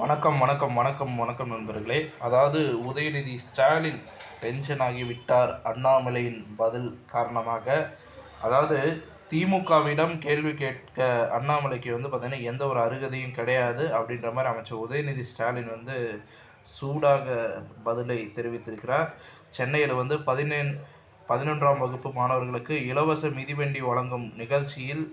வணக்கம் வணக்கம் வணக்கம் வணக்கம் நண்பர்களே. அதாவது உதயநிதி ஸ்டாலின் டென்ஷன் ஆகிவிட்டார் அண்ணாமலையின் பதில் காரணமாக. அதாவது திமுகவிடம் கேள்வி கேட்க அண்ணாமலைக்கு வந்து பார்த்தீங்கன்னா எந்த ஒரு அருகதையும் கிடையாது அப்படின்ற மாதிரி அமைச்சர் உதயநிதி ஸ்டாலின் வந்து சூடாக பதிலை தெரிவித்திருக்கிறார். சென்னையில் வந்து பதினேழு பதினொன்றாம் வகுப்பு மாணவர்களுக்கு இலவச மிதிவண்டி வழங்கும் நிகழ்ச்சியில்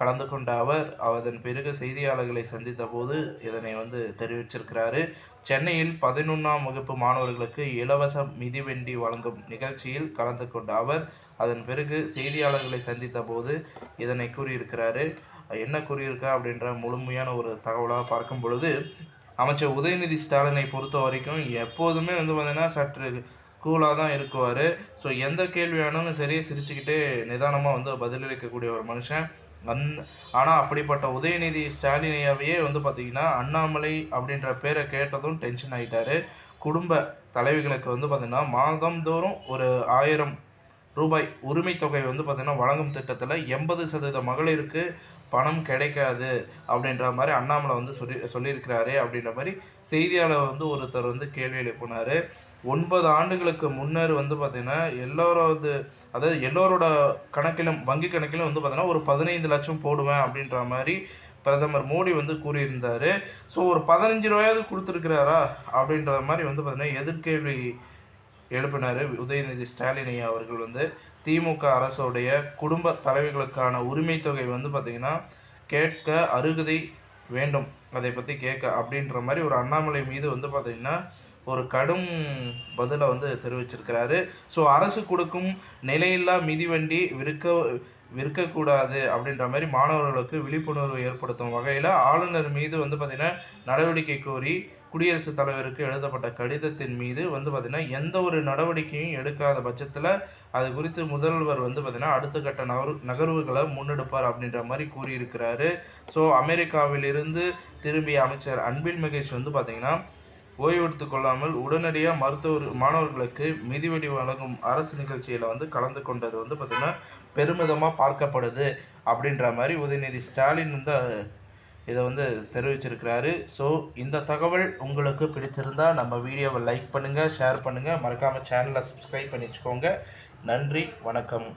கலந்து கொண்ட அவர் அதன் பிறகு செய்தியாளர்களை சந்தித்த போது இதனை வந்து தெரிவிச்சிருக்கிறாரு. சென்னையில் பதினொன்றாம் வகுப்பு மாணவர்களுக்கு இலவச மிதிவண்டி வழங்கும் நிகழ்ச்சியில் கலந்து கொண்ட அவர் அதன் பிறகு செய்தியாளர்களை சந்தித்த போது இதனை கூறியிருக்கிறாரு. என்ன கூறியிருக்கா அப்படின்ற முழுமையான ஒரு தகவலாக பார்க்கும் பொழுது அமைச்சர் உதயநிதி ஸ்டாலினை பொறுத்த வரைக்கும் எப்போதுமே வந்து பார்த்திங்கன்னா சற்று கூலாக தான் இருக்குவார். ஸோ எந்த கேள்வி ஆனாலும் சரியாக சிரிச்சுக்கிட்டே நிதானமாக வந்து பதிலளிக்கக்கூடிய ஒரு மனுஷன். அந் ஆனால் அப்படிப்பட்ட உதயநிதி ஸ்டாலினையாவே வந்து பார்த்திங்கன்னா அண்ணாமலை அப்படின்ற பேரை கேட்டதும் டென்ஷன் ஆகிட்டாரு குடும்ப தலைவிகளுக்கு வந்து பார்த்திங்கன்னா மாதந்தோறும் ஒரு ஆயிரம் ரூபாய் உரிமை தொகை வந்து பார்த்திங்கன்னா வழங்கும் திட்டத்தில் எண்பது சதவீத மகளிருக்கு பணம் கிடைக்காது அப்படின்ற மாதிரி அண்ணாமலை வந்து சொல்லி சொல்லியிருக்கிறாரு அப்படின்ற மாதிரி செய்தியாளர் வந்து ஒருத்தர் வந்து கேள்வி எழுப்பினார் ஒன்பது ஆண்டுகளுக்கு முன்னர் வந்து பார்த்திங்கன்னா எல்லோரது அதாவது எல்லோரோட கணக்கிலும் வங்கி கணக்கிலும் வந்து பார்த்திங்கன்னா ஒரு பதினைந்து லட்சம் போடுவேன் அப்படின்ற மாதிரி பிரதமர் மோடி வந்து கூறியிருந்தார். ஸோ ஒரு பதினஞ்சு ரூபாயாவது கொடுத்துருக்கிறாரா அப்படின்ற மாதிரி வந்து பார்த்திங்கன்னா எதிர்கேள்வி எழுப்பினார் உதயநிதி ஸ்டாலின் அவர்கள் வந்து. திமுக அரசுடைய குடும்ப தலைவர்களுக்கான உரிமை தொகை வந்து பார்த்திங்கன்னா கேட்க அருகதை வேண்டும். அதை பற்றி கேட்க அப்படின்ற மாதிரி ஒரு அண்ணாமலை மீது வந்து பார்த்திங்கன்னா ஒரு கடும் பதிலை வந்து தெரிவிச்சிருக்கிறாரு. ஸோ அரசு கொடுக்கும் நிலையில்லா மிதிவண்டி விற்க விற்கக்கூடாது அப்படின்ற மாதிரி மாணவர்களுக்கு விழிப்புணர்வு ஏற்படுத்தும் வகையில் ஆளுநர் மீது வந்து பார்த்திங்கன்னா நடவடிக்கை கோரி குடியரசுத் தலைவருக்கு எழுதப்பட்ட கடிதத்தின் மீது வந்து பார்த்திங்கன்னா எந்த ஒரு நடவடிக்கையும் எடுக்காத பட்சத்தில் அது குறித்து முதல்வர் வந்து பார்த்திங்கன்னா அடுத்த கட்ட நகர் நகர்வுகளை முன்னெடுப்பார் அப்படின்ற மாதிரி கூறியிருக்கிறாரு. ஸோ அமெரிக்காவிலிருந்து திரும்பிய அமைச்சர் அன்பில் மகேஷ் வந்து பார்த்திங்கன்னா ஓய்வெடுத்து கொள்ளாமல் உடனடியாக மருத்துவர் மாணவர்களுக்கு மிதிவெடி வழங்கும் அரசு நிகழ்ச்சியில் வந்து கலந்து கொண்டது வந்து பார்த்திங்கன்னா பெருமிதமாக பார்க்கப்படுது அப்படின்ற மாதிரி உதயநிதி ஸ்டாலின் வந்து இதை வந்து தெரிவிச்சிருக்கிறாரு. ஸோ இந்த தகவல் உங்களுக்கு பிடிச்சிருந்தால் நம்ம வீடியோவை லைக் பண்ணுங்கள் ஷேர் பண்ணுங்கள் மறக்காமல் சேனலை சப்ஸ்கிரைப் பண்ணி வச்சுக்கோங்க நன்றி வணக்கம்.